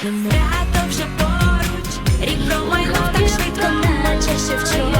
Свято вже поруч, рік промайнув так швидко, наче ще вчора.